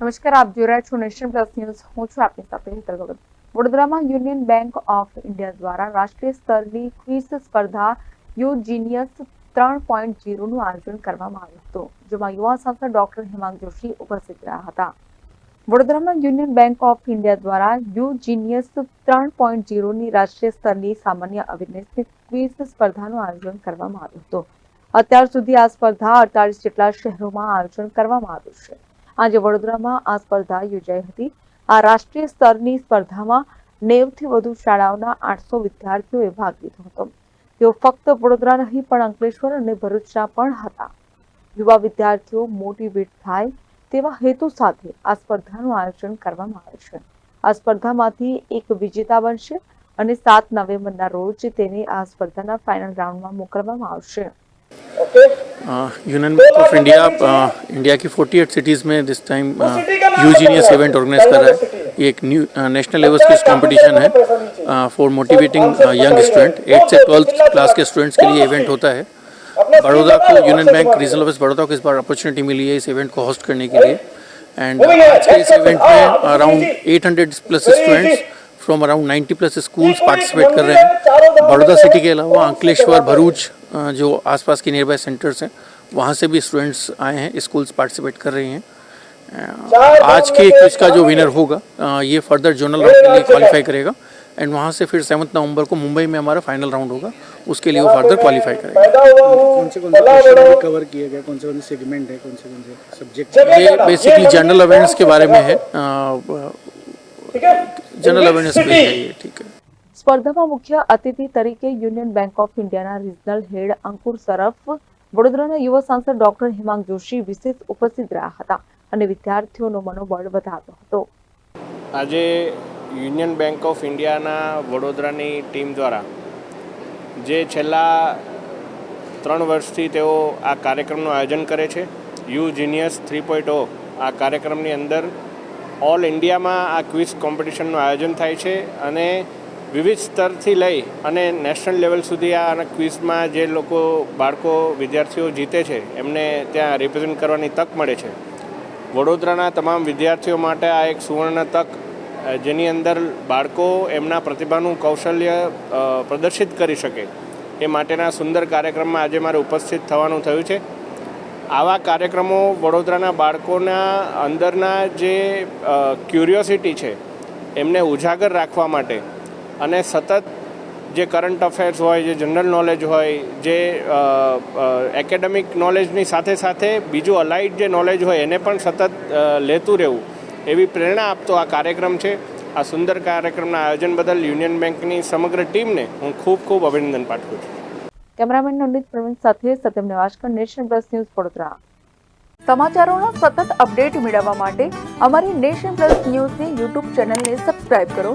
નમસ્કાર, આપ જોઈ રહ્યા છો નેશન પ્લસ ન્યૂઝ. હું છું આપની સાથે હેતલ ભગત વડોદરામાં યુનિયન બેંક ઓફ ઇન્ડિયા દ્વારા રાષ્ટ્રીય સ્તરની ક્વિઝ સ્પર્ધા યુ જીનિયસ ત્રણ પોઈન્ટ જીરોનું આયોજન કરવામાં આવ્યું હતું, જેમાં યુવા સાંસદ ડોક્ટર હેમાંગ જોશી ઉપસ્થિત રહ્યા હતા. વડોદરામાં યુનિયન બેંક ઓફ ઇન્ડિયા દ્વારા યુ જીનિયસ ત્રણ પોઈન્ટ જીરોની રાષ્ટ્રીય સ્તરની સામાન્ય અવેરનેસની ક્વિઝ સ્પર્ધાનું આયોજન કરવામાં આવ્યું હતું. અત્યાર સુધી આ સ્પર્ધા અડતાલીસ જેટલા શહેરોમાં આયોજન કરવામાં આવ્યું છે. આજે વડોદરામાં આ સ્પર્ધા યોજાઈ હતી. આ રાષ્ટ્રીય સ્તરની સ્પર્ધામાં નેવથી વધુ શાળાઓના આઠસો વિદ્યાર્થીઓએ ભાગ લીધો હતો. તેઓ ફક્ત વડોદરા નહીં, પણ અંકલેશ્વર અને ભરૂચના પણ હતા. યુવા વિદ્યાર્થીઓ મોટિવેટ થાય તેવા હેતુ સાથે આ સ્પર્ધાનું આયોજન કરવામાં આવે છે. આ સ્પર્ધામાંથી એક વિજેતા બનશે અને સાત નવેમ્બરના રોજ તેને આ સ્પર્ધાના ફાઇનલ રાઉન્ડમાં મોકલવામાં આવશે. Union bank of India India की 48 सिटीज़ में this time U genius event organise कर रहा है। ये एक न्यू नेशनल लेवल की कंपटीशन है for motivating young student eight से ट्वेल्थ क्लास के स्टूडेंट्स के लिए इवेंट होता है। बड़ौदा को union bank regional office Baroda को इस बार अपॉर्चुनिटी मिली है इस इवेंट को होस्ट करने के लिए। एंड आज के इस इवेंट में around 800 plus students from around 90 plus schools participate कर रहे हैं। बड़ौदा सिटी के अलावा अंकलेश्वर, भरूच जो आसपास के नियर बाय सेंटर्स हैं वहाँ से भी स्टूडेंट्स आए हैं स्कूल्स पार्टिसिपेट कर रही हैं। आज के क्विज का जो विनर होगा ये फर्दर जोनल राउंड के लिए क्वालिफाई करेगा एंड वहाँ से फिर सेवन्थ नवंबर को मुंबई में हमारा फाइनल राउंड होगा उसके लिए वो फर्दर क्वालिफाई करेगा। कौन से कौन से कवर किए गए कौन से कौन से सेगमेंट है? कौन से कौन से सब्जेक्ट ये बेसिकली जनरल अवेयरनेस के बारे में है। जनरल अवेयरनेस पे है ये ठीक है। સ્પર્ધામાં મુખ્ય અતિથિ તરીકે યુનિયન બેંક ઓફ ઇન્ડિયાના રિજનલ હેડ અંકુર સરફ વડોદરાના યુવા સાંસદ ડોક્ટર હિમાંગ જોશી વિશેષ ઉપસ્થિત રહ્યા હતા અને વિદ્યાર્થીઓનો મનોબળ વધાર્યો હતો. આજે યુનિયન બેંક ઓફ ઇન્ડિયાના વડોદરાની ટીમ દ્વારા જે છેલ્લા ત્રણ વર્ષથી તેઓ આ કાર્યક્રમનું આયોજન કરે છે, U genius three point O, આ કાર્યક્રમની અંદર ઓલ ઇન્ડિયામાં આ ક્વિઝ કોમ્પિટિશનનું આયોજન થાય છે અને વિવિધ સ્તરથી લઈ અને નેશનલ લેવલ સુધી આ ક્વિઝમાં જે લોકો, બાળકો, વિદ્યાર્થીઓ જીતે છે, એમને ત્યાં રિપ્રેઝેન્ટ કરવાની તક મળે છે. વડોદરાના તમામ વિદ્યાર્થીઓ માટે આ એક સુવર્ણ તક જેની અંદર બાળકો એમના પ્રતિભાનું કૌશલ્ય પ્રદર્શિત કરી શકે. એ માટેના સુંદર કાર્યક્રમમાં આજે મારે ઉપસ્થિત થવાનું થયું છે. આવા કાર્યક્રમો વડોદરાના બાળકોના અંદરના જે ક્યુરિયોસિટી છે, એમને ઉજાગર રાખવા માટે અને સતત જે કરંટ અફેર્સ હોય, જે જનરલ નોલેજ હોય, જે એકેડેમિક નોલેજની સાથે સાથે બીજું અલાઇડ જે નોલેજ હોય, એને પણ સતત લેતું રહેવું. એવી પ્રેરણા આપતો આ કાર્યક્રમ છે. આ સુંદર કાર્યક્રમના આયોજન બદલ યુનિયન બેંકની સમગ્ર ટીમને હું ખૂબ ખૂબ અભિનંદન પાઠવું છું. કેમેરામેન નવનીત પ્રવીણ સાથે Satyam Nevashkar, nation plus news Vadodara. સમાચારોના સતત અપડેટ મેળવવા માટે અમારી નેશન પ્લસ ન્યૂઝની યુટ્યુબ ચેનલને સબસ્ક્રાઇબ કરો.